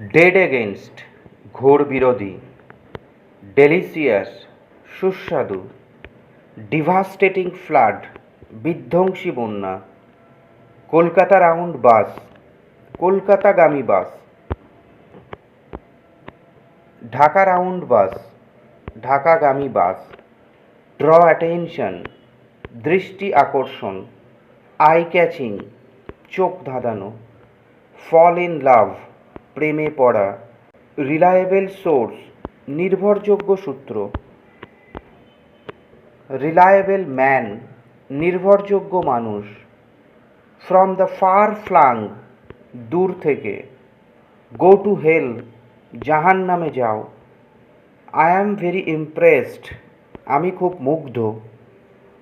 Dead against ঘোর বিরোধী delicious সুস্বাদু ডিভাস্টেটিং ফ্লাড বিধ্বংসী বন্যা, কলকাতা রাউন্ড বাস কলকাতাগামী বাস, ঢাকা রাউন্ড বাস ঢাকাগামী বাস ড্র অ্যাটেনশন দৃষ্টি আকর্ষণ আই ক্যাচিং চোখ ধাঁধানো ফল ইন লাভ প্রেমে পড়া রিলায়েবল সোর্স নির্ভরযোগ্য সূত্র। রিলায়েবল ম্যান, নির্ভরযোগ্য মানুষ। ফ্রম দ্য ফার ফ্লাং, দূর থেকে। গো টু হেল জাহান নামে যাও। আই অ্যাম ভেরি ইমপ্রেসড, আমি খুব মুগ্ধ।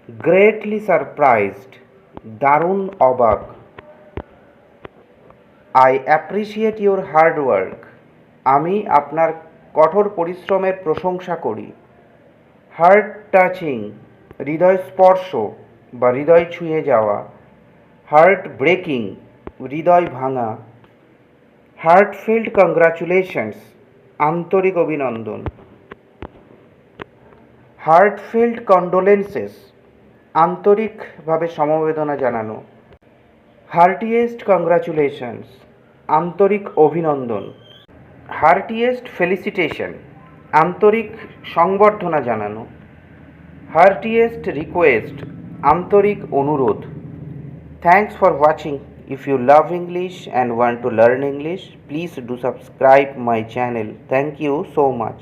গ্রেটলি সারপ্রাইজড, দারুণ অবাক। I appreciate your hard work. আমি আপনার কঠোর পরিশ্রমের প্রশংসা করি। হার্ট টাচিং, হৃদয় স্পর্শ বা হৃদয় ছুঁয়ে যাওয়া। হার্ট ব্রেকিং, হৃদয় ভাঙা। হার্টফিল্ড কংগ্রাচুলেশনস, আন্তরিক অভিনন্দন। হার্টফিল্ড কন্ডোলেন্সেস, আন্তরিকভাবে সমবেদনা জানানো। Heartiest congratulations. আন্তরিক অভিনন্দন। হার্টিয়েস্ট ফেলিসিটেশন, আন্তরিক সংবর্ধনা জানানো। হার্টিয়েস্ট রিকোয়েস্ট, আন্তরিক অনুরোধ। Thanks for watching if you love English and want to learn English please do subscribe my channel thank you so much